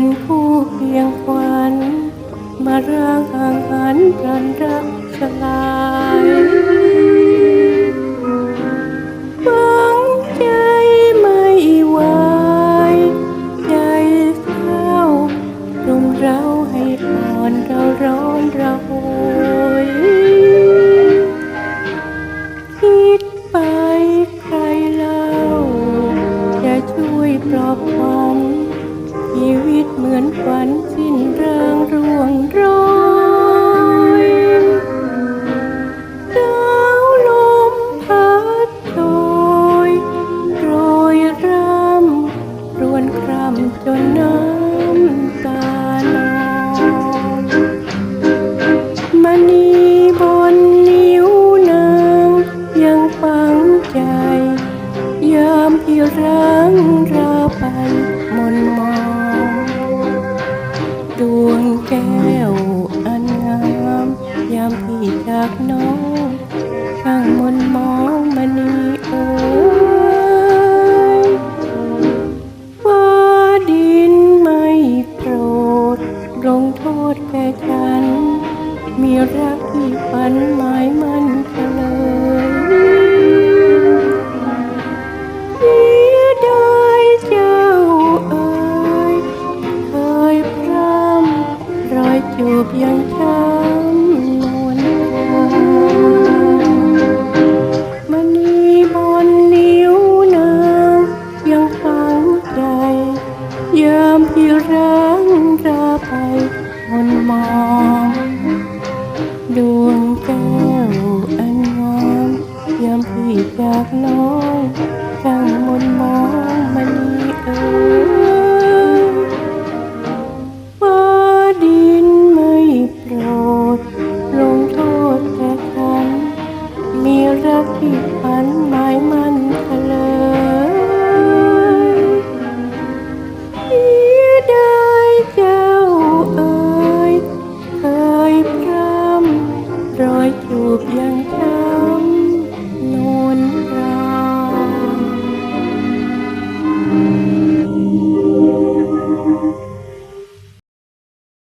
เป็นผู้เพียงควันมาร่างห่างหันพลันรักสลาย อนฝันสิ้นเริงร่วงโรยดาวลมพัดโชยโรยร่ำรวนคร่ำจนน้ำตาลอยมณีบนนิ้วนางยังฝังใจ ยามที่ร้างราไป ดวงแก้วอันงามยามที่จากน้องช่างมนมองมณีเอ๋ยฟ้าดินไม่โปรดลงโทษแก่ฉัน มีรักที่ฝันหมายมันเฉล ดวงแก้วอันงามยามพี่จากน้อง